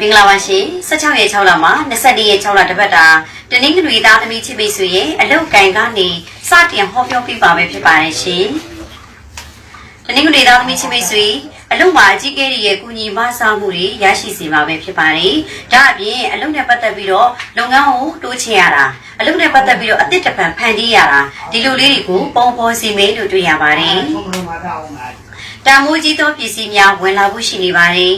မင်္ဂလာပါရှင်16ရက်6လမှာ22ရက်6လတပတ်တာတနင်္ဂနွေသားသမီးချစ်မိတ်ဆွေရဲ့အလုတ်ကန်ကနေစတင်ဟောပြောပြပါမယ်ဖြစ်ပါတယ်ရှင်တနင်္ဂနွေသားသမီးချစ်မိတ်ဆွေအလုတ်မှာအကြီးကဲရဲ့ကုညီမဆာမှုတွေရရှိစေမှာပဲဖြစ်ပါတယ်ဒါအပြင်အလုတ်နဲ့ပတ်သက်ပြီးတော့လုပ်ငန်းကိုတိုးချဲ့ရတာအလုတ်နဲ့ပတ်သက်ပြီးတော့အသစ်တစ်ပံဖန်တီးရတာဒီလိုလေးတွေကိုပုံဖော်စီမယ်လို့တွေ့ရပါတယ်ဘုံဘုံမှာတော့အောင်လားတန်မိုးကြီးသောပစ္စည်းများဝင်လာဖို့ရှိနေပါတယ်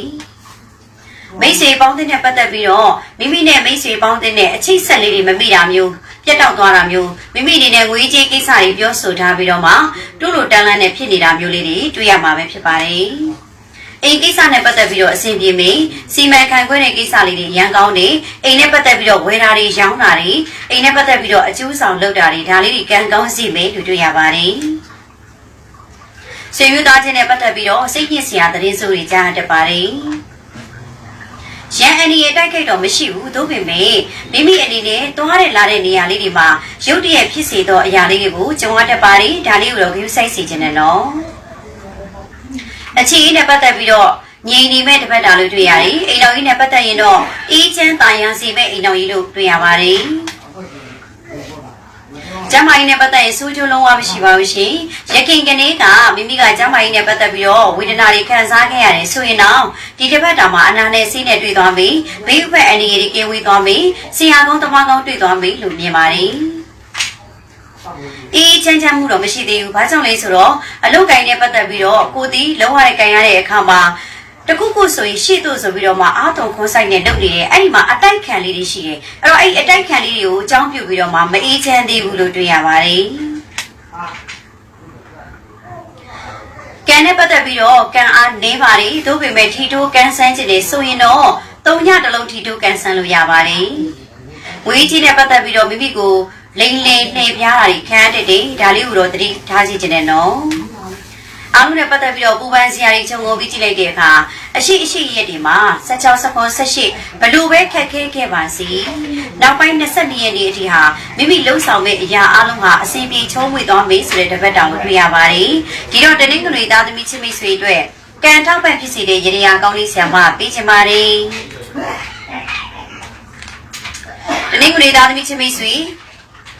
မိတ်ဆွေပေါင်းတဲ့နဲ့ပတ်သက်ပြီးတော့မိမိနဲ့မိတ်ဆွေပေါင်းတဲ့နဲ့အချိတ်ဆက်လေးတွေမမိတာမျိုးပြတ်တောက်သွားတာမျိုးမိမိအနေနဲ့ငွေကြေးကိစ္စတွေပြောဆိုထားပြီးတော့မှတူးလိုတန်းလန်းနဲ့ဖြစ်နေတာမျိုးလေးတွေတွေ့ရမှာပဲဖြစ်ပါတယ်အိမ်ကိစ္စနဲ့ပတ်သက်ပြီးတော့အဆင်ပြေမေစီမံခန့်ခွဲတဲ့ကိစ္စလေးတွေရန်ကောင်းနေအိမ်နဲ့ပတ်သက်ပြီးတော့ဝယ်တာတွေရောင်းတာတွေအိမ်နဲ့ပတ်သက်ပြီးတော့အကျိုးဆောင်လုပ်တာတွေဒါလေးတွေကံကောင်းစီမေလို့တွေ့ရပါတယ်ဆွေမျိုးသားချင်းနဲ့ပတ်သက်ပြီးတော့စိတ်ညစ်စရာသတင်းစိုးတွေကြားတတ်ပါတယ်။ ရန်အန်ဒီရဲ့တိုက်ခိုက်တော့မရှိဘူးသို့ပေမဲ့မိမိအနေနဲ့သွားတဲ့လာတဲ့နေရာလေးတွေမှာရုတ်တရက်ဖြစ်စေသောအရာလေးတွေကိုကြုံရတတ်ပါတယ်ဒါလေးကိုတော့ view site စီခြင်းနဲ့နော်။အခြေအနေနဲ့ပတ်သက်ပြီးတော့ငြိမ်နေမဲ့တစ်ပတ်တာလို့တွေ့ရတယ်။အိမ်တော်ကြီးနဲ့ပတ်သက်ရင်တော့အေးချမ်းတာယာစီမဲ့အိမ်တော်ကြီးလို့တွေ့ရပါတယ်။ ကျမ်းမာရေးနဲ့ပတ်သက်ရင်ဆိုးကျိုးလုံးဝမရှိပါဘူးရှင်။ရခင်ကနေကမိမိကကျမ်းမာရေးနဲ့ပတ်သက်ပြီးတော့ဝေဒနာတွေခံစားခဲ့ရတယ်ဆိုရင်တော့ဒီတစ်ပတ်တာမှာအနာနဲ့ဆေးနဲ့တွေ့သွားပြီ။ဘေးဥပ္ပအန္တရာယ်တွေကင်းဝေးသွားပြီ။ဆရာကောင်းတမကောင်းတွေ့သွားပြီလို့မြင်ပါတယ်။အေးချမ်းချမ်းမှုတော့မရှိသေးဘူး။ဘာကြောင့်လဲဆိုတော့အလုတ်ကိုင်းနဲ့ပတ်သက်ပြီးတော့ကိုတီးလုံးဝတဲ့ကိုင်းရတဲ့အခါမှာ တခုခုဆိုရင်ရှေ့သို့ဆိုပြီးတော့မှအာတုံခွန်ဆိုင်နဲ့လုပ်နေတယ်အဲ့ဒီမှာအတိုက်ခံလေးတွေရှိတယ်အဲ့တော့အဲ့ဒီအတိုက်ခံလေးတွေကိုအကြောင်းပြုပြီးတော့မှမအေးချမ်းသေးဘူးလို့တွေ့ရပါတယ်ဟာကံနဲ့ပတ်သက်ပြီးတော့ကံအားနေပါတယ်သို့ပေမဲ့ထီတိုးကန်ဆန်းခြင်းတွေဆိုရင်တော့သုံးညတစ်လုံးထီတိုးကန်ဆန်းလို့ရပါတယ်ဝေးကြီးနဲ့ပတ်သက်ပြီးတော့မိမိကိုလိမ့်လိမ့်နှိပ်ပြားတာတွေခံရတဲ့တဲ့ဒါလေးကိုတော့သတိထားစီခြင်းနဲ့နော် အားလုံးနဲ့ပတ်သက်ပြီးတော့ပူပန်စရာတွေခြုံငုံပြီးကြည့်လိုက်တဲ့အခါအရှိအရှိရက်တွေမှာ16 17 18ဘလို့ပဲခက်ခဲခဲ့ပါစီနောက်ပိုင်း22ရက်နေ့အထိဟာမိမိလှုပ်ဆောင်မဲ့အရာအလုံးဟာအစဉ်ပြေချုံးမွေသွားမေးဆိုတဲ့တပတ်တောင်ကိုတွေ့ရပါတယ်ဒီတော့တနင်္ဂနွေသားသမီးချင်းမိတ်ဆွေအတွက်ကံထောက်ပံ့ဖြစ်စေတဲ့ရေရာကောင်းလေးဆရာမပေးချင်ပါတယ်တနင်္ဂနွေသားသမီးချင်းမိတ်ဆွေ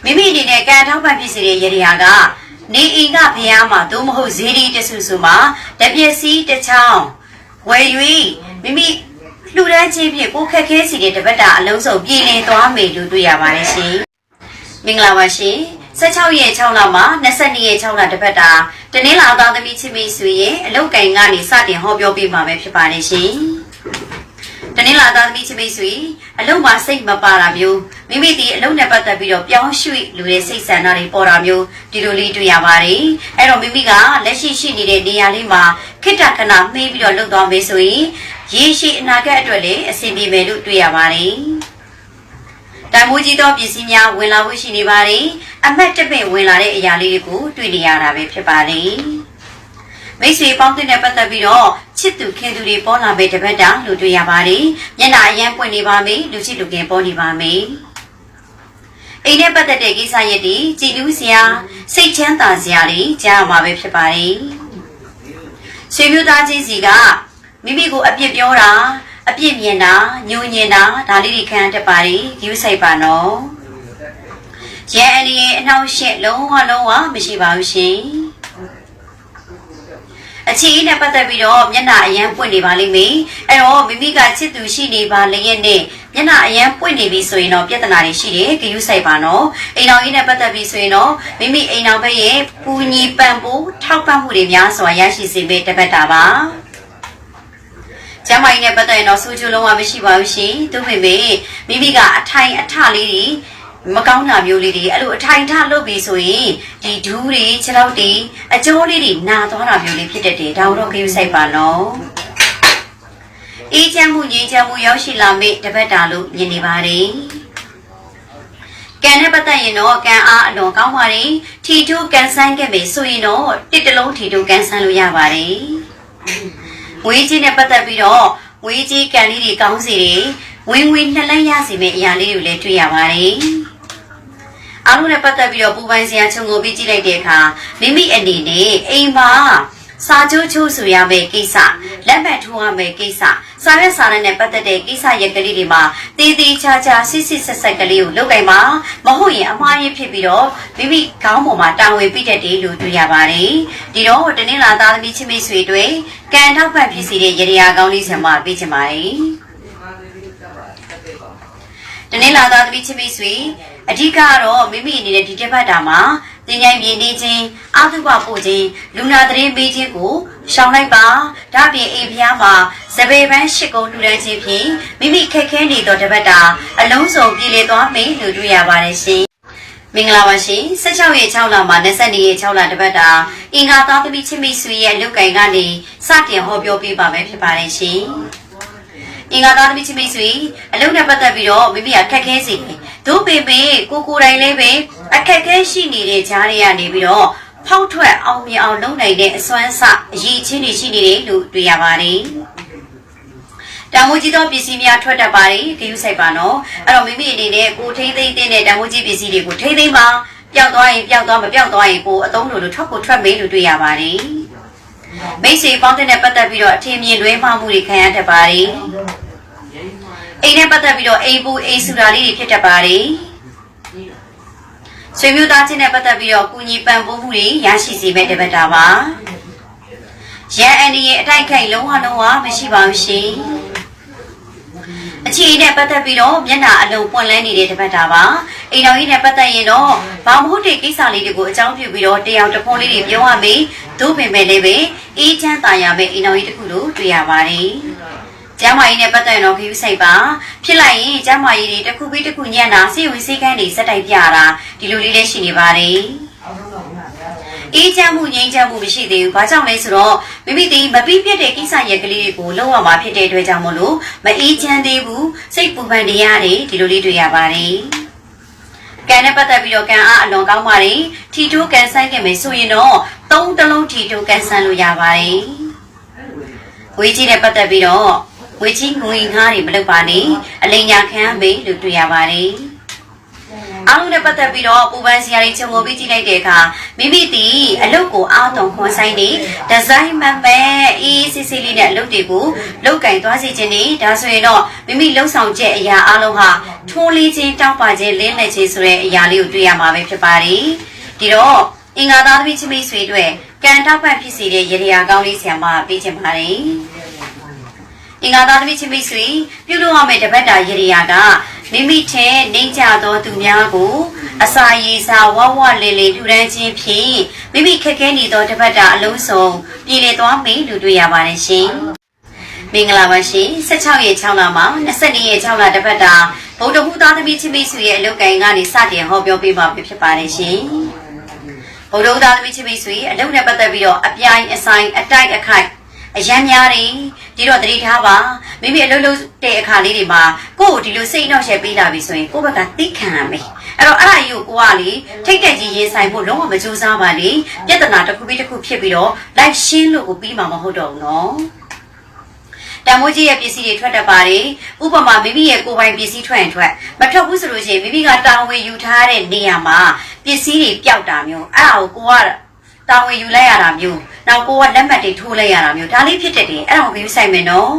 မိမိအနေနဲ့ကံထောက်ပံ့ဖြစ်စေတဲ့ရေရာက နေအိမ်ကဖျားမှာသို့မဟုတ်ဇေဒီတဆူဆူမှာတပြက်စီတစ်ချောင်းဝယ်၍မိမိလှူဒန်းခြင်းဖြင့်ကိုယ်ခက်ခဲစီတဲ့တပတ်တာအလုံးစုံပြည်လည်သွားမယ်လို့တွေ့ရပါတယ်ရှင်မင်္ဂလာပါရှင်16ရက်6လမှာ22ရက်6လတပတ်တာတနင်္လာသားသမီးချင်းမိတ်ဆွေရဲ့အလုတ်ကင်ကနေစတင်ဟောပြောပေးမှာပဲဖြစ်ပါတယ်ရှင် တနင်္လာသားသမီးချင်းမိတ်ဆွေအလုတ်မှာစိတ်မပါတာမျိုးမိမိဒီအလုတ်နဲ့ပတ်သက်ပြီးတော့ပြောင်းရွှေ့လူရဲ့စိတ်ဆန္ဒတွေပေါ်တာမျိုးဒီလိုလေးတွေ့ရပါတယ်အဲ့တော့မိမိကလက်ရှိရှိနေတဲ့နေရာလေးမှာခိတ္တခဏမှေးပြီးတော့လှုပ်သွားမယ်ဆိုရင်ရေရှည်အနာဂတ်အတွက်လည်းအဆင်ပြေမယ်လို့တွေ့ရပါတယ်တန်မိုးကြီးသောပစ္စည်းများဝင်လာဖို့ရှိနေပါတယ်။အမတ်တပင်ဝင်လာတဲ့အရာလေးတွေကိုတွေ့နေရတာပဲဖြစ်ပါတယ်။ မိတ်ဆွေပေါင်းတဲ့ပတ်သက်ပြီးတော့ချစ်သူခင်သူတွေပေါ်လာမယ့်တပတ်တာလို့တွေ့ရပါတယ်။မျက်နှာအရန်ပွင့်နေပါမယ်လူချစ်လူခင်ပေါ်နေပါမယ်။အိမ်နဲ့ပတ်သက်တဲ့ကိစ္စရက်တွေကြည်လူးစရာစိတ်ချမ်းသာစရာတွေကြားရမှာပဲဖြစ်ပါတယ်။ဆွေမျိုးသားချင်းစီကမိမိကိုအပြစ်ပြောတာအပြစ်မြင်တာညှို့ညင်တာဒါလေးတွေခံတတ်ပါတယ်။ view site ပါနော်။ရန်အန်ဒီရဲ့အနှောင့်အယှက်လုံးဝလုံးဝမရှိပါဘူးရှင်။ အခြေအနေနဲ့ပတ်သက်ပြီးတော့မျက်နှာအရန်ပွင့်နေပါလိမ့်မယ်။အဲ့တော့မိမိကချစ်သူရှိနေပါလျက်နဲ့မျက်နှာအရန်ပွင့်နေပြီဆိုရင်တော့ပြဿနာတွေရှိတယ်ဂယုဆိုင်ပါနော်။အိမ်တော်ကြီးနဲ့ပတ်သက်ပြီးဆိုရင်တော့မိမိအိမ်တော်ဘက်ရဲ့ပူညီပန်ပိုးထောက်ပံ့မှုတွေများစွာရရှိစေမယ့်တပတ်တာပါ။ကျမ်းမာရေးနဲ့ပတ်သက်ရင်တော့ဆူချူလုံးဝမရှိပါဘူးရှင်။သူပေမဲ့မိမိကအထိုင်အထလေးတွေ မကောင်းတာမျိုးလေးတွေအဲ့လိုအထိုင်ထလုပ်ပြီးဆိုရင်ဒီဒူးတွေခြေထောက်တွေအကျိုးလေးတွေနာသွားတာမျိုးလေးဖြစ်တတ်တယ်ဒါတော့ကိစ္စဆိုင်ပါနော်အေးချမ်းမှုငြိမ်းချမ်းမှုရောက်ရှိလာမယ့်တပတ်တာလို့မြင်နေပါတယ်ကံနဲ့ပတ်သက်ရင်တော့ကံအားအလွန်ကောင်းပါတယ်ထီထူးကန်ဆန်းခဲ့ပြီဆိုရင်တော့တစ်တလုံးထီထူးကန်ဆန်းလို့ရပါတယ်ငွေကြီးနဲ့ပတ်သက်ပြီးတော့ငွေကြီးကံလေးတွေကောင်းစီတယ်ဝင်ဝင်နှလန်းရစီမယ့်အရာလေးတွေလည်းတွေ့ရပါတယ် အားလုံးနဲ့ပတ်သက်ပြီးတော့ပူပိုင်စရာခြုံငုံပြီးကြည့်လိုက်တဲ့အခါမိမိအနေနဲ့အိမ်မှာစာချုပ်ချိုးဆိုရမယ့်ကိစ္စလက်မှတ်ထိုးရမယ့်ကိစ္စစာရွက်စာတမ်းနဲ့ပတ်သက်တဲ့ကိစ္စရက်ကလေးတွေမှာတည်တည်ချာချာစစ်စစ်ဆက်ဆက်ကလေးကိုလုပ်ကြပါမဟုတ်ရင်အမှားရဖြစ်ပြီးတော့မိမိခေါင်းပေါ်မှာတာဝန်ပြတတ်တယ်လို့တွေ့ရပါတယ်ဒီတော့တနင်္လာသားသမီးချင်းမိတ်ဆွေတွေကံထောက်ပံ့ဖြစ်စီတဲ့ရရကောင်းလေးဆံမပေးချင်ပါတယ်တနင်္လာသားသမီးချင်းမိတ်ဆွေ အဓိကကတော့မိမိအနေနဲ့ဒီတစ်ပတ်တာမှာတင်ញိုင်မြေနေခြင်းအာသုဘပို့ခြင်းလူနာသတင်းပေးခြင်းကိုရှောင်လိုက်ပါဒါပြင်အိမ်ဖျားမှာစပယ်ပန်းရှစ်ကုန်းထူထမ်းခြင်းဖြင့်မိမိခက်ခဲနေသောတစ်ပတ်တာအလုံးစုံပြည်လည်သွားမယ်လို့တွေ့ရပါတယ်ရှင်မင်္ဂလာပါရှင်16ရက်6လမှာ22ရက်6လတစ်ပတ်တာအင်္ဂါသားသမီးချင်းမိတ်ဆွေရဲ့အလုပ်ကိုင်ကနေစတင်ဟောပြောပေးပါမယ်ဖြစ်ပါတယ်ရှင်အင်္ဂါသားသမီးချင်းမိတ်ဆွေအလုပ်နဲ့ပတ်သက်ပြီးတော့မိမိအခက်ခဲစီ ဒုပေပေကိုကိုယ်တိုင်လည်းပဲအခက်ခဲရှိနေတဲ့ဂျားတွေကနေပြီးတော့ဖောက်ထွက်အောင်မြင်အောင်လုပ်နိုင်တဲ့အစွမ်းစအရေးချင်းတွေရှိနေတယ်လို့တွေ့ရပါတယ်တံမိုးကြီးသောပစ္စည်းများထွက်တတ်ပါတယ်ဂရုစိုက်ပါနော်အဲ့တော့မိမိအနေနဲ့ကိုထိမ့်သိမ့်တဲ့တံမိုးကြီးပစ္စည်းတွေကိုထိမ့်သိမ့်ပါပျောက်သွားရင်ပျောက်သွားမပျောက်သွားရင်ကိုအသုံးလိုလိုထွက်ကိုထွက်မေးလို့တွေ့ရပါတယ်မိတ်ဆွေပေါင်းတဲ့ပတ်သက်ပြီးတော့အထင်မြင်လွဲမှားမှုတွေခံရတတ်ပါတယ် အိမ်နဲ့ပတ်သက်ပြီးတော့အိမ်ပူအိမ်ဆူတာလေးတွေဖြစ်တတ်ပါတယ်ဆွေမျိုးသားချင်းနဲ့ပတ်သက်ပြီးတော့ကုညီပံ့ပိုးမှုတွေရရှိစေမဲ့တပတ်တာပါရန်အန်ဒီရဲ့အတိုက်ခိုက်လုံးဝလုံးဝမရှိပါဘူးရှင်အခြေအနေနဲ့ပတ်သက်ပြီးတော့မျက်နှာအလုံးပွင့်လန်းနေတဲ့တပတ်တာပါအိမ်တော်ကြီးနဲ့ပတ်သက်ရင်တော့ဘာမဟုတ်တဲ့ကိစ္စလေးတွေကိုအကြောင်းပြုပြီးတော့တရားတဖုံးလေးတွေပြောရမယ်သို့ပင်မဲ့လည်းပဲအေးချမ်းသာရမယ့်အိမ်တော်ကြီးတစ်ခုလို့တွေ့ရပါတယ် ကျမ်းမာရေးနဲ့ပတ်သက်ရင်တော့ခရူးဆိုင်ပါဖြစ်လိုက်ရင်ကျမ်းမာရေးတွေတစ်ခုပြီးတစ်ခုညံ့တာစိတ်ဝင်စိတ်ကန်းတွေစက်တိုက်ပြတာဒီလိုလေးလည်းရှိနေပါတယ်အေးချမ်းမှုငြိမ်းချမ်းမှုမရှိသေးဘူး။ဘာကြောင့်လဲဆိုတော့မိမိဒီမပြီးပြတ်တဲ့ကိစ္စရက်ကလေးတွေကိုလုံးဝမှာဖြစ်တဲ့အတွက်ကြောင့်မလို့မအေးချမ်းသေးဘူး။စိတ်ပူပန်တရားတွေဒီလိုလေးတွေ့ရပါတယ်။ကံနဲ့ပတ်သက်ပြီးတော့ကံအားအလွန်ကောင်းပါတယ်။ထီတိုးကန်ဆန်းခင်မယ်ဆိုရင်တော့သုံးတလုံးထီတိုးကန်ဆန်းလို့ရပါတယ်။ဝေးကြီးနဲ့ပတ်သက်ပြီးတော့ ဝေချင်းငွေငါးတွေမလုပ်ပါနဲ့အလိညာခံမေးလို့တွေ့ရပါတယ်အားလုံးနဲ့ပတ်သက်ပြီးတော့ပူပန်စရာတွေခြုံငုံပြီးကြည့်လိုက်တဲ့အခါမိမိဒီအလုပ်ကိုအားတုံခွန်ဆိုင်နေဒီဇိုင်းမှန်ပဲအေးစစ်စစ်လေးနဲ့အလုပ်တွေကိုလောက်ကင်သွားစီခြင်းနေဒါဆိုရင်တော့မိမိလှုပ်ဆောင်ချက်အရာအားလုံးဟာထိုးလေးချင်းတောက်ပါခြင်းလင်းလက်ခြင်းဆိုတဲ့အရာလေးကိုတွေ့ရမှာပဲဖြစ်ပါတယ်ဒီတော့အင်္ဂါသားသမီးချင်းမိတ်ဆွေတို့ကံတောက်ပံ့ဖြစ်စေတဲ့ရေရာကောင်းလေးဆရာမပေးချင်ပါတယ် အင်္ဂါသားသမီးချင်းမိတ်ဆွေပြုလုပ်ရမယ့်တပတ်တာရေရာကမိမိထဲနေကြသောသူများကိုအစာရေစာဝဝလေလေထူထမ်းခြင်းဖြင့်မိမိခက်ခဲနေသောတပတ်တာအလုံးစုံပြည်လည်သွားမယ်လို့တွေ့ရပါတယ်ရှင်။မင်္ဂလာပါရှင်16ရက်6လမှာ22ရက်6လတပတ်တာဗုဒ္ဓဟူသားသမီးချင်းမိတ်ဆွေရဲ့အလုပ်ကိုင်ကနေစတင်ဟောပြောပေးမှာဖြစ်ပါတယ်ရှင်။ဗုဒ္ဓဟူသားသမီးချင်းမိတ်ဆွေအလုပ်နဲ့ပတ်သက်ပြီးတော့အပြိုင်အဆိုင်အတိုက်အခိုက် အရန်များတယ်ဒီတော့တတိထားပါမိမိအလုပ်လုပ်တဲ့အခါလေးတွေမှာကိုယ့်ကိုဒီလိုစိတ်နှောက်ရှက်ပေးလာပြီဆိုရင်ကိုယ့်ဘက်ကသိခံရမယ်အဲ့တော့အဲ့ဒါကြီးကိုကိုကလေထိတ်တက်ကြီးရင်ဆိုင်ဖို့လုံးဝမကြိုးစားပါလေပြဿနာတစ်ခုပြီးတစ်ခုဖြစ်ပြီးတော့လိုက်ရှင်းလို့ကိုပြီးမှာမဟုတ်တော့ဘူးနော်တမိုးကြီးရဲ့ပစ္စည်းတွေထွက်တတ်ပါတယ်ဥပမာမိမိရဲ့ကိုယ်ပိုင်ပစ္စည်းထွက်ရင်ထွက်မထွက်ဘူးဆိုလို့ရှိရင်မိမိကတာဝန်ယူထားတဲ့နေရာမှာပစ္စည်းတွေပျောက်တာမျိုးအဲ့ဒါကိုကိုက တာဝန်ယူလိုက်ရတာမျိုးနောက်ကိုကလက်မှတ်တွေထိုးလိုက်ရတာမျိုးဒါလေးဖြစ်တတ်တယ်အဲ့ဒါကိုပြီးဆိုင်မယ်နော်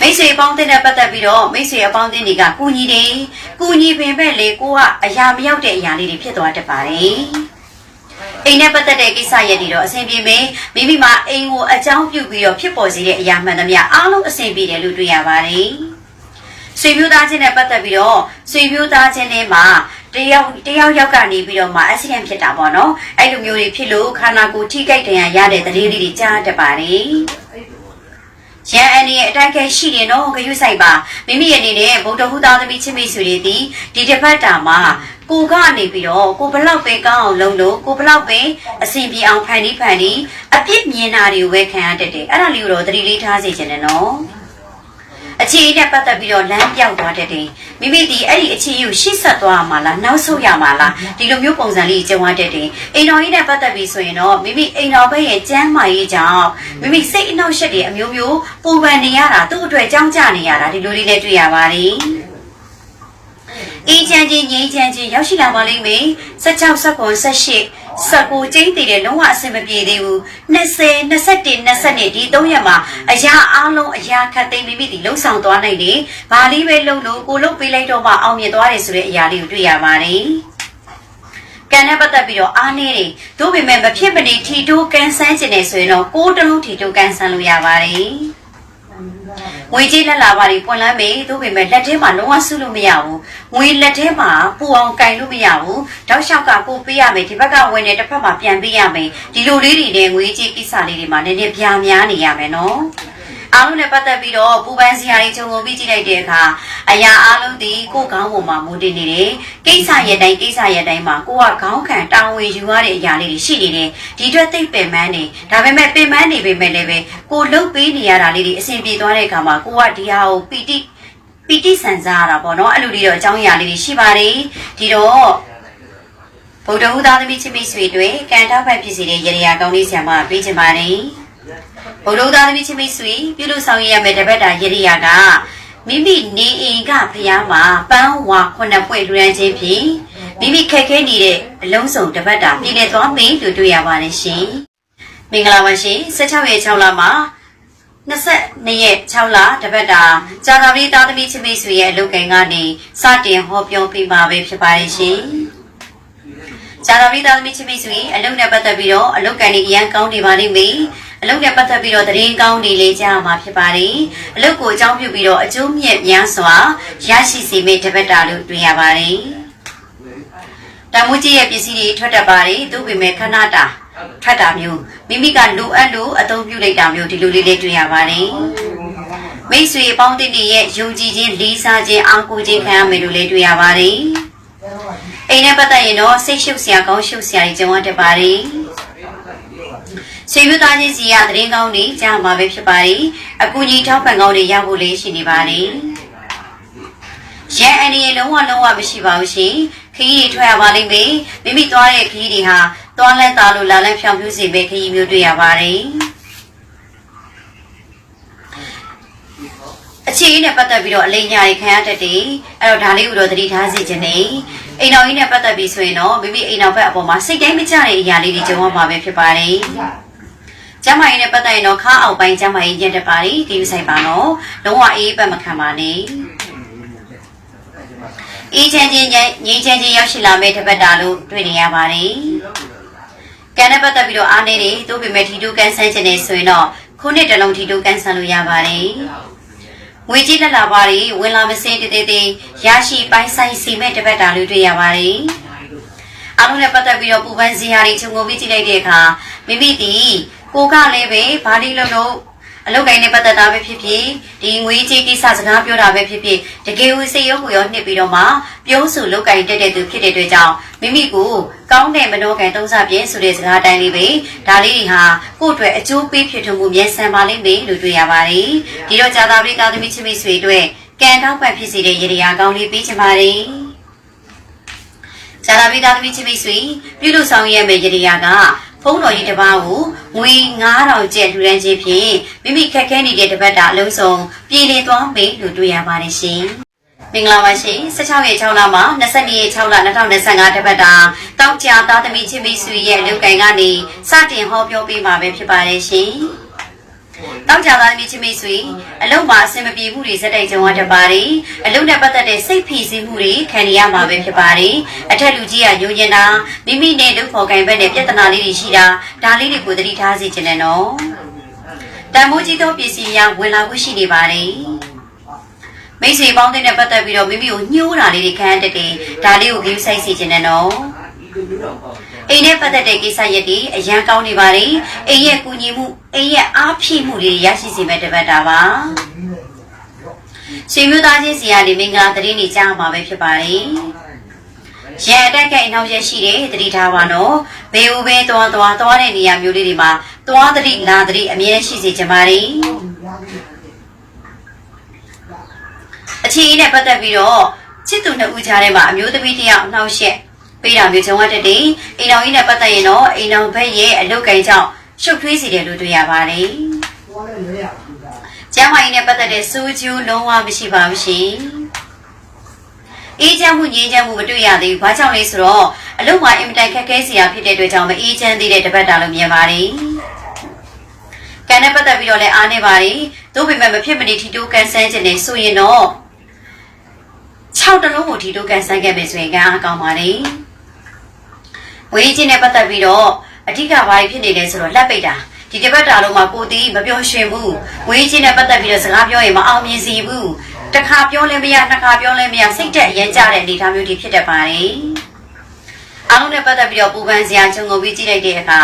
မိတ်ဆွေအပေါင်းအသင်းနဲ့ပတ်သက်ပြီးတော့မိတ်ဆွေအပေါင်းအသင်းတွေကကူညီတယ်ကူညီပင်ပဲလေကိုကအရာမရောက်တဲ့အရာလေးတွေဖြစ်သွားတတ်ပါတယ်အိမ်နဲ့ပတ်သက်တဲ့ကိစ္စရက်တွေတော့အဆင်ပြေမယ်မိမိမှာအိမ်ကိုအကြောင်းပြုပြီးတော့ဖြစ်ပေါ်စေတဲ့အရာမှန်သမျှအားလုံးအဆင်ပြေတယ်လို့တွေ့ရပါတယ်ဆွေမျိုးသားချင်းနဲ့ပတ်သက်ပြီးတော့ဆွေမျိုးသားချင်းတွေမှာ တယောက်တယောက်ယောက်ကနေပြီးတော့မှ accident ဖြစ်တာပေါ့နော်အဲ့လိုမျိုးတွေဖြစ်လို့ခန္ဓာကိုယ်ထိခိုက်ဒဏ်ရာရတဲ့သတင်းလေးတွေကြားတတ်ပါတယ်ရန်အနေနဲ့အတိုက်ခိုက်ရှိတယ်နော်ဂရုစိုက်ပါမိမိအနေနဲ့ဗုဒ္ဓဟူသားသမီးချင်းမိတ်ဆွေတွေဒီဒီတစ်ပတ်တာမှာကိုကနေပြီးတော့ကိုဘလောက်ပဲကောင်းအောင်လုပ်လို့ကိုဘလောက်ပဲအဆင်ပြေအောင်ဖန်တီးဖန်တီးအပြစ်မြင်တာတွေဝဲခံရတတ်တယ်အဲ့ဒါလေးကိုတော့သတိလေးထားစေချင်တယ်နော် အခြေအနေနဲ့ပတ်သက်ပြီးတော့လမ်းပြောက်သွားတဲ့တင်မိမိဒီအဲ့ဒီအခြေအနေကိုရှေ့ဆက်သွားမှာလားနောက်ဆုတ်ရမှာလားဒီလိုမျိုးပုံစံလေးကြုံရတဲ့တင်အိမ်တော်ကြီးနဲ့ပတ်သက်ပြီးဆိုရင်တော့မိမိအိမ်တော်ဘက်ရဲ့ကျမ်းမာရေးကြောင့်မိမိစိတ်အနှောက်အယှက်တွေအမျိုးမျိုးပူပန်နေရတာသူ့အတွက်ကြောင်းကြနေရတာဒီလိုလေးလည်းတွေ့ရပါတယ်အေးချမ်းချင်းငြိမ်းချမ်းချင်းရောက်ရှိလာပါလိမ့်မယ်16 19 18 19ကျင်းတည်တယ်လုံးဝအဆင်မပြေသေးဘူး20 21 22ဒီ3ရက်မှာအရာအားလုံးအရာခတ်သိမ်းမိမိဒီလှုပ်ဆောင်သွားနိုင်တယ်ဘာလေးပဲလုံလို့ကိုလုံပေးလိုက်တော့မှအောင်မြင်သွားတယ်ဆိုတဲ့အရာလေးကိုတွေ့ရပါတယ်ကံနဲ့ပတ်သက်ပြီးတော့အားနေတယ်တို့ပေမဲ့မဖြစ်မနေထီတိုးကန်ဆန်းကျင်နေဆိုရင်တော့ကိုယ်တလုံးထီတိုးကန်ဆန်းလို့ရပါတယ် ငွေကြီးလက်လာပါတွေပွင့်လန်းမေတို့ပေမဲ့လက်ထဲမှာလုံးဝဆုလို့မရဘူးငွေလက်ထဲမှာပူအောင်ကင်လို့မရဘူးတောက်လျှောက်ကကိုပေးရမယ်ဒီဘက်ကဝင်နေတစ်ဖက်မှာပြန်ပေးရမယ်ဒီလိုလေးတွေနဲ့ငွေကြီးကိစ္စလေးတွေမှာနည်းနည်းပြားများနေရမယ်နော် အားလုံးနဲ့ပတ်သက်ပြီးတော့ပူပန်းစရာတွေခြုံငုံပြီးကြည့်လိုက်တဲ့အခါအရာအားလုံးဒီကိုယ်ကောင်းပုံမှာမူတည်နေတယ်ကိစ္စရဲ့တိုင်းကိစ္စရဲ့တိုင်းမှာကိုကခေါင်းခံတာဝန်ယူရတဲ့အရာလေးတွေရှိနေတယ်ဒီအတွက်သိပ်ပင်ပန်းနေဒါပေမဲ့ပင်ပန်းနေပေမဲ့လည်းပဲကိုလှုပ်ပေးနေရတာလေးတွေအဆင်ပြေသွားတဲ့အခါမှာကိုကဒီဟာကိုပီတိပီတိဆန်စားရတာပေါ့နော်အဲ့လိုတွေတော့အကြောင်းအရာလေးတွေရှိပါတယ်ဒီတော့ဗုဒ္ဓဟူသားသမီးချင်းမိတ်ဆွေတွေကံထောက်ဖက်ဖြစ်စေတဲ့ရေရာကောင်းလေးဆံမပေးချင်ပါတယ် ဗုဒ္ဓဟူသားသမီးချင်းမိတ်ဆွေပြုလို့ဆောင်ရရမယ့်တပတ်တာရေရာကမိမိနေအိမ်ကဖျားမှာပန်းဝါခုနှစ်ပွဲလွှမ်းခြင်းဖြင့်မိမိခက်ခဲနေတဲ့အလုံးစုံတပတ်တာပြည်နေသွားမယ်လို့တွေ့ရပါတယ်ရှင်မင်္ဂလာပါရှင်16ရက်6လမှာ22ရက်6လတပတ်တာဇာတာပတိသားသမီးချင်းမိတ်ဆွေရဲ့အလုပ်ကိုင်ကနေစတင်ဟောပြောပေးမှာပဲဖြစ်ပါတယ်ရှင်ဇာတာပတိသားသမီးချင်းမိတ်ဆွေအလုပ်နဲ့ပတ်သက်ပြီးတော့အလုပ်ကိုင်နေအရန်ကောင်းနေပါလိမ့်မယ် အလုပ်နဲ့ပတ်သက်ပြီးတော့သတင်းကောင်းတွေလေးကြားမှာဖြစ်ပါတယ်အလုပ်ကိုအကြောင်းပြုပြီးတော့အကျိုးမြတ်များစွာရရှိစေမယ့်တပတ်တာလို့တွေ့ရပါတယ်တမူကြီးရဲ့ပစ္စည်းတွေထွက်တတ်ပါတယ်သို့ပေမဲ့ခဏတာထွက်တာမျိုးမိမိကလိုအပ်လို့အသုံးပြုလိုက်တာမျိုးဒီလိုလေးလေးတွေ့ရပါတယ်မိတ်ဆွေအပေါင်းအသင်းတွေရဲ့ယုံကြည်ခြင်းလေးစားခြင်းအားကိုးခြင်းခံရမယ်လို့လည်းတွေ့ရပါတယ်အိမ်နဲ့ပတ်သက်ရင်တော့စိတ်ရှုပ်စရာကောင်းရှုပ်စရာတွေကြုံရတတ်ပါတယ် ဆွေမျိုးသားချင်းစီရသတင်းကောင်းတွေကြားမှာပဲဖြစ်ပါတယ်အကူကြီးထောက်ပံ့ကောင်းတွေရဖို့လေးရှိနေပါတယ်ရန်အန်ဒီလုံးဝလုံးဝမရှိပါဘူးရှင်ခရီးတွေထွက်ရပါလိမ့်မယ်မိမိသွားတဲ့ခရီးတွေဟာသွားလန်းသားလို့လာလန်းဖြောင်ပြူးစေပဲခရီးမျိုးတွေ့ရပါတယ်အခြေအနေနဲ့ပတ်သက်ပြီးတော့အလိညာတွေခံရတတ်တယ်အဲ့တော့ဒါလေးကိုတော့သတိထားစီခြင်းနဲ့အိမ်တော်ကြီးနဲ့ပတ်သက်ပြီးဆိုရင်တော့မိမိအိမ်တော်ဘက်အပေါ်မှာစိတ်တိုင်းမကျတဲ့အရာလေးတွေကြုံရမှာပဲဖြစ်ပါတယ် ကျမကြီးနဲ့ပတ်သက်ရင်တော့ခါအောင်ပိုင်းကျမကြီးညက်တပါလိဒီဆိုင်ပါတော့လုံးဝအေးပတ်မခံပါနဲ့အေးချမ်းချင်းငြိမ်းချမ်းချင်းရောက်ရှိလာမယ့်တပတ်တာလို့တွေ့နေရပါတယ်ကံနဲ့ပတ်သက်ပြီးတော့အားနေတယ်သို့ပေမဲ့ထီတိုးကန်ဆန်းခြင်းနဲ့ဆိုရင်တော့ခုနှစ်တလုံးထီတိုးကန်ဆန်းလို့ရပါတယ်ငွေကြီးလက်လာပါတွေဝင်လာမစင်းတသေးသေးရရှိပိုင်းဆိုင်စီမဲ့တပတ်တာလို့တွေ့ရပါတယ်အားလုံးနဲ့ပတ်သက်ပြီးတော့ပူပန်းစရာတွေခြုံငုံပြီးကြည့်လိုက်တဲ့အခါမိမိဒီ ကိုကလည်းပဲဘာလို့လို့လို့အလုတ်ကိုင်းနဲ့ပတ်သက်တာပဲဖြစ်ဖြစ်ဒီငွေကြေးကိစ္စစကားပြောတာပဲဖြစ်ဖြစ်တကယ်ကိုစိတ်ရောကိုရောနှစ်ပြီးတော့မှပြောဆိုလုတ်ကိုင်းတက်တဲ့သူဖြစ်တဲ့အတွက်ကြောင့်မိမိကိုကောင်းတဲ့မနောကံသုံးစားပြင်းဆိုတဲ့စကားတိုင်းလေးပဲဒါလေးတွေဟာကိုယ့်အတွက်အကျိုးပေးဖြစ်ထွန်းမှုမြဲဆန်ပါလိမ့်မယ်လို့တွေ့ရပါတယ်ဒီတော့ဇာတာပရိကာသမီးချင်းမိတ်ဆွေတို့ကံတောက်ပတ်ဖြစ်စေတဲ့ရေရာကောင်းလေးပေးချင်ပါတယ်ဇာတာပရိကာသမီးချင်းမိတ်ဆွေပြုလို့ဆောင်ရမယ့်ရေရာက ဖုံးတော်ကြီးတစ်ပါးကိုငွေ9000ကျပ်လှူဒန်းခြင်းဖြင့်မိမိခက်ခဲနေတဲ့တပတ်တာအလုံးစုံပြည်လည်သွားမယ်လို့တွေ့ရပါတယ်ရှင်။မင်္ဂလာပါရှင်။16ရက်6လမှာ22ရက်6လ2025တပတ်တာတောက်ကြသားသမီးချင်းမိတ်ဆွေရဲ့လူကန်ကနေစတင်ဟောပြောပေးမှာပဲဖြစ်ပါတယ်ရှင်။ တောက်ကြသားသမီးချင်းမိတ်ဆွေအလုံးမှာအဆင်မပြေမှုတွေစက်တိုက်ကြုံရတပါတယ်။အလုံးနဲ့ပတ်သက်တဲ့စိတ်ဖိစီးမှုတွေခံရမှာပဲဖြစ်ပါတယ်။အထက်လူကြီးကယုံကျင်တာမိမိနဲ့ဒုက္ခကံဘက်နဲ့ပြဿနာလေးတွေရှိတာဒါလေးတွေကိုသတိထားစေချင်တယ်နော်။တန်မိုးကြီးသောပစ္စည်းများဝင်လာဖို့ရှိနေပါတယ်။မိတ်ဆွေပေါင်းတဲ့နဲ့ပတ်သက်ပြီးတော့မိမိကိုညှိုးတာလေးတွေခံရတတ်တယ်ဒါလေးကိုဂရုစိုက်စေချင်တယ်နော်။ အိမ်နဲ့ပတ်သက်တဲ့ကိစ္စရက်တွေအရန်ကောင်းနေပါလေအိမ်ရဲ့ကူညီမှုအိမ်ရဲ့အားဖြည့်မှုတွေရရှိစေမဲ့တပတ်တာပါရှင်မျိုးသားချင်းစီရနေမင်္ဂလာတရင်နေကြားမှာပဲဖြစ်ပါလေရန်အတက်ကအနောက်ရက်ရှိတယ်တတိထားပါနော်ဘေဦးပဲသွားသွားသွားတဲ့နေရာမျိုးလေးတွေမှာသွားတတိလာတတိအမြဲရှိစေချင်ပါလေအခြေအနေနဲ့ပတ်သက်ပြီးတော့ချစ်သူနှစ်ဦးကြားထဲမှာအမျိုးသမီးတစ်ယောက်နှောက်ယှက် ပေးတာမျိုးကြုံရတတ်တယ်အိမ်တော်ကြီးနဲ့ပတ်သက်ရင်တော့အိမ်တော်ဘက်ရဲ့အလုတ်ကိုင်းကြောင့်ရှုပ်ထွေးစေတယ်လို့တွေ့ရပါတယ်ကျမ်းမာရေးနဲ့ပတ်သက်တဲ့စူးကျူးလုံးဝမရှိပါဘူးရှင်အေးချမ်းမှုငြိမ်းချမ်းမှုမတွေ့ရသေးဘူး။ဘာကြောင့်လဲဆိုတော့အလုပ်မှာအင်မတန်ခက်ခဲစရာဖြစ်တဲ့အတွက်ကြောင့်မအေးချမ်းသေးတဲ့တပတ်တာလို့မြင်ပါတယ်ကံနဲ့ပတ်သက်ပြီးတော့လည်းအားနေပါတယ်သို့ပေမဲ့မဖြစ်မနေထီတိုးကန်ဆန်းခြင်းနဲ့ဆိုရင်တော့6တလုံးကိုထီတိုးကန်ဆန်းခဲ့မယ်ဆိုရင်ကအားကောင်းပါတယ် ဝေးချင်းနဲ့ပတ်သက်ပြီးတော့အဓိကဘာဖြစ်နေလဲဆိုတော့လက်ပိတ်တာဒီတပတ်တာလုံးမှာကိုတီးမပြောရှင်ဘူးဝေးချင်းနဲ့ပတ်သက်ပြီးတော့စကားပြောရင်မအောင်မြင်စီဘူးတစ်ခါပြောလဲမရနှစ်ခါပြောလဲမရစိတ်တက်အရင်ကြတဲ့အနေအထားမျိုးတွေဖြစ်တတ်ပါတယ်အားလုံးနဲ့ပတ်သက်ပြီးတော့ပူပန်စရာခြုံငုံပြီးကြည့်လိုက်တဲ့အခါ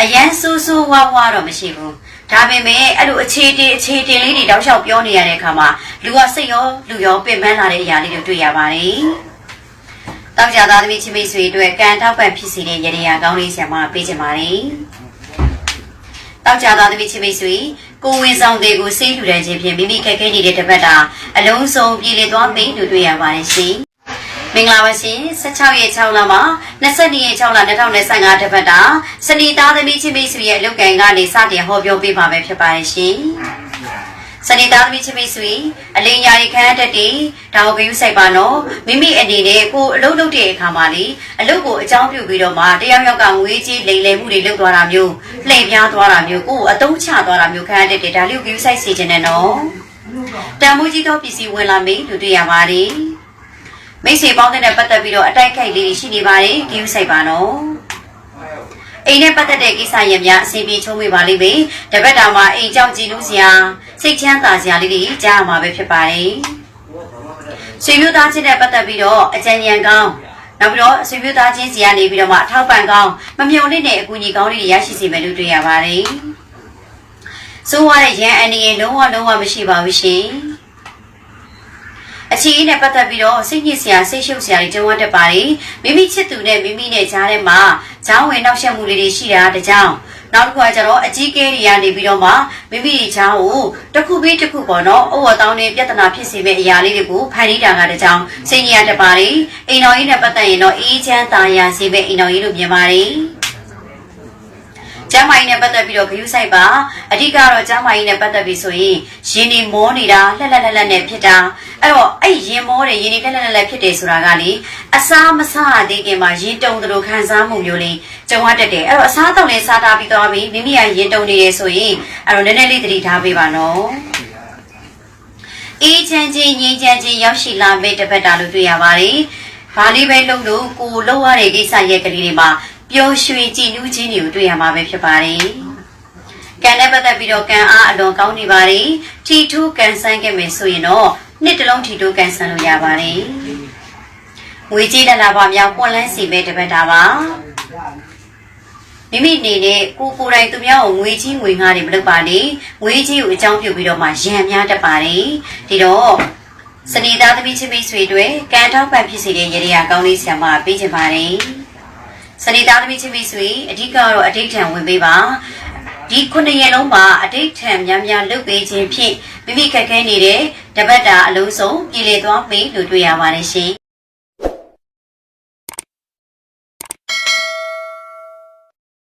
အရန်ဆူဆူဝါဝါတော့မရှိဘူးဒါပေမဲ့အဲ့လိုအခြေတင်အခြေတင်လေးတွေတောက်လျှောက်ပြောနေရတဲ့အခါမှာလူကစိတ်ရောလူရောပင်ပန်းလာတဲ့အရာလေးတွေတွေ့ရပါတယ် တောက်ကြသားသမီးချင်းမိတ်ဆွေအတွက်ကံထောက်ပံ့ဖြစ်စီတဲ့ရတရားကောင်းလေးဆရာမပေးချင်ပါတယ်တောက်ကြသားသမီးချင်းမိတ်ဆွေကိုဝင်ဆောင်တွေကိုစိတ်လူတဲ့ခြင်းဖြင့်မိမိခက်ခဲနေတဲ့တစ်ပတ်တာအလုံးစုံပြည်လေသွားပြီလို့တွေ့ရပါတယ်ရှင်မင်္ဂလာပါရှင်16ရက်6လမှာ22ရက်6လ2025တပတ်တာစနေသားသမီးချင်းမိတ်ဆွေရဲ့အလုပ်ကံကနေစတင်ဟောပြောပေးပါမယ်ဖြစ်ပါတယ်ရှင် စနေသားသမီးချင်းမိတ်ဆွေအလင်းယာရီခန်းတက်တီဒါကိုဂရုစိုက်ပါနော်မိမိအနေနဲ့ကိုအလုပ်လုပ်တဲ့အခါမှာလေအလုပ်ကိုအကြောင်းပြုပြီးတော့မှတယောက်ယောက်ကငွေကြီးလိမ်လည်မှုတွေလုပ်သွားတာမျိုးလှည့်ပြားသွားတာမျိုးကိုယ်အတုံးချသွားတာမျိုးခန်းတက်တယ်ဒါလေးကိုဂရုစိုက်စေခြင်းနဲ့နော်တန်မိုးကြီးသောပစ္စည်းဝင်လာမေးလို့တွေ့ရပါတယ်မိတ်ဆွေပေါင်းတဲ့နဲ့ပတ်သက်ပြီးတော့အတိုက်ခိုက်လေးတွေရှိနေပါတယ်ဂရုစိုက်ပါနော် အိမ်နဲ့ပတ်သက်တဲ့ကိစ္စရပ်များအစီအပြေချုံးမိပါလိမ့်မယ်တပတ်တာမှာအိမ်ကြောင့်ကြည်လို့စရာစိတ်ချမ်းသာစရာလေးတွေကြားရမှာပဲဖြစ်ပါတယ်ဆွေမျိုးသားချင်းနဲ့ပတ်သက်ပြီးတော့အကြံဉာဏ်ကောင်းနောက်ပြီးတော့ဆွေမျိုးသားချင်းစီကနေပြီးတော့မှအထောက်ပံ့ကောင်းမမျှော်လင့်တဲ့အကူအညီကောင်းလေးတွေရရှိစေမယ်လို့တွေ့ရပါတယ်ဆိုးရတဲ့ရန်အနေနဲ့လုံးဝလုံးဝမရှိပါဘူးရှင် အချီးနဲ့ပတ်သက်ပြီးတော့စိတ်ညစ်စရာစိတ်ရှုပ်စရာတွေကြုံရတတ်ပါတယ်မိမိချစ်သူနဲ့မိမိနဲ့ကြားထဲမှာဂျောင်းဝင်နောက်ဆက်မှုလေးတွေရှိတာတကြောင်နောက်တစ်ခုကကျတော့အကြီးကဲတွေကနေပြီးတော့မှမိမိချောင်းကိုတစ်ခုပြီးတစ်ခုပေါ့နော်အဝတ်တောင်းနေပြဿနာဖြစ်စေမယ့်အရာလေးတွေကိုဖန်တီးတာကတကြောင်စိတ်ညစ်ရတတ်ပါတယ်အိမ်တော်ကြီးနဲ့ပတ်သက်ရင်တော့အေးချမ်းသာယာစေမယ့်အိမ်တော်ကြီးလို့မြင်ပါတယ် ကျမ်းမာရေးနဲ့ပတ်သက်ပြီးတော့ဂရုစိုက်ပါအဓိကတော့ကျမ်းမာရေးနဲ့ပတ်သက်ပြီးဆိုရင်ရင်နေမောနေတာလှက်လှက်လှက်လှက်နဲ့ဖြစ်တာအဲ့တော့အဲ့ရင်မောတယ်ရင်နေလှက်လှက်လှက်လှက်ဖြစ်တယ်ဆိုတာကလေအစားမစားသေးခင်မှာရင်တုံတို့ခံစားမှုမျိုးလေးကြုံရတတ်တယ်အဲ့တော့အစားတောက်လေးစားထားပြီးသွားပြီမိမိကရင်တုံနေတယ်ဆိုရင်အဲ့တော့နည်းနည်းလေးသတိထားပေးပါနော်အေးချမ်းချင်းငြိမ်းချမ်းချင်းရောက်ရှိလာမယ့်တပတ်တာလို့တွေ့ရပါတယ်။ဘာလေးပဲလုပ်လို့ကိုယ်လုပ်ရတဲ့ကိစ္စရဲ့ကလေးတွေမှာ ပျော်ရွှင်ကြည်နူးခြင်းတွေကိုတွေ့ရမှာပဲဖြစ်ပါတယ်။ကံနဲ့ပတ်သက်ပြီးတော့ကံအားအလွန်ကောင်းနေပါတယ်။ထီထူးကံဆန်းခဲ့မယ်ဆိုရင်တော့နှစ်တလုံးထီထူးကံဆန်းလို့ရပါတယ်။ငွေကြေးတလာပါများပွန်လန်းစီပဲတပတ်တာပါ။မိမိအနေနဲ့ကိုကိုယ်တိုင်သူများကိုငွေကြီးငွေငါတွေမလုပ်ပါနဲ့ငွေကြီးကိုအကြောင်းပြုပြီးတော့မှရံများတတ်ပါတယ်ဒီတော့စနေသားသမီးချင်းမိတ်ဆွေတွေကံထောက်ပံ့ဖြစ်စေတဲ့ရေရာကောင်းလေးဆရာမပေးချင်ပါတယ် စနေသားသမီးချင်းမိတ်ဆွေအဓိကတော့အဋိဋ္ဌံဝင်ပေးပါဒီခုနှစ်ရက်လုံးမှာအဋိဋ္ဌံများများလုပ်ပေးခြင်းဖြင့်မိမိခက်ခဲနေတဲ့တပတ်တာအလုံးစုံပြည်လေသွားပြီလို့တွေ့ရပါတယ်ရှင်